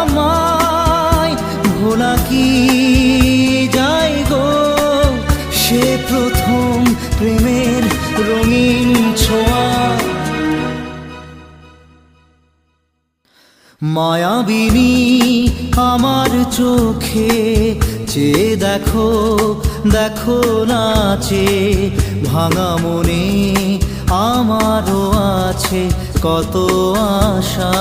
আমায় ভোলা কি যাই গো? সে প্রথম প্রেমের রঙিন ছোঁয়া। মায়াবিনী আমার চোখে চেয়ে দেখো দেখো নাচে, ভাঙা মনে আমারও আছে কত আশা।